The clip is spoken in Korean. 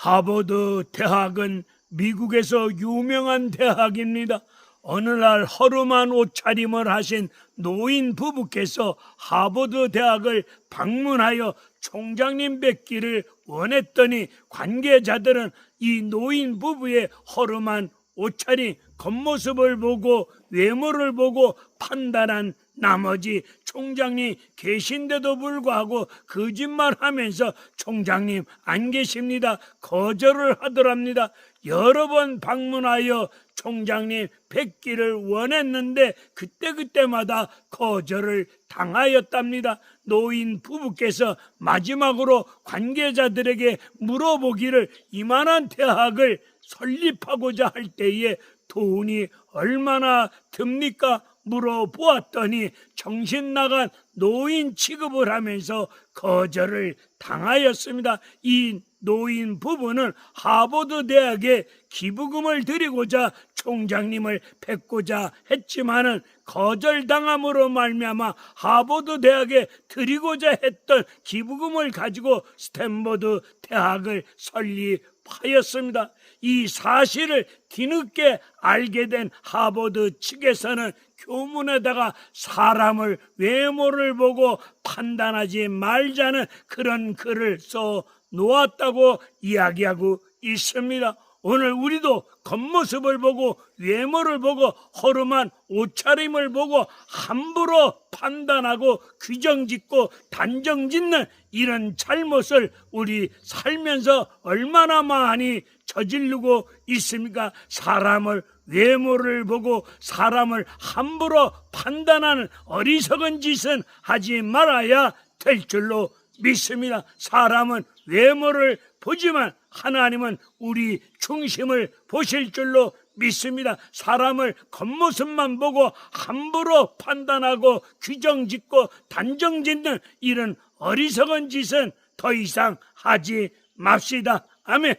하버드 대학은 미국에서 유명한 대학입니다. 어느 날 허름한 옷차림을 하신 노인 부부께서 하버드 대학을 방문하여 총장님 뵙기를 원했더니 관계자들은 이 노인 부부의 허름한 옷차림, 겉모습을 보고 외모를 보고 판단한 나머지 총장님 계신데도 불구하고 거짓말 하면서 총장님 안 계십니다. 거절을 하더랍니다. 여러 번 방문하여 총장님 뵙기를 원했는데 그때그때마다 거절을 당하였답니다. 노인 부부께서 마지막으로 관계자들에게 물어보기를 이만한 대학을 설립하고자 할 때에 돈이 얼마나 듭니까? 물어보았더니 정신 나간 노인 취급을 하면서 거절을 당하였습니다. 이 노인 부부는 하버드 대학에 기부금을 드리고자 총장님을 뵙고자 했지만은 거절당함으로 말미암아 하버드 대학에 드리고자 했던 기부금을 가지고 스탠버드 대학을 설립하였습니다. 이 사실을 뒤늦게 알게 된 하버드 측에서는 교문에다가 사람을 외모를 보고 판단하지 말자는 그런 글을 써 놓았다고 이야기하고 있습니다. 오늘 우리도 겉모습을 보고 외모를 보고 허름한 옷차림을 보고 함부로 판단하고 규정짓고 단정짓는 이런 잘못을 우리 살면서 얼마나 많이 저지르고 있습니까? 사람을 외모를 보고 사람을 함부로 판단하는 어리석은 짓은 하지 말아야 될 줄로 믿습니다. 사람은 외모를 보지만 하나님은 우리 중심을 보실 줄로 믿습니다. 사람을 겉모습만 보고 함부로 판단하고 규정 짓고 단정 짓는 이런 어리석은 짓은 더 이상 하지 맙시다. 아멘.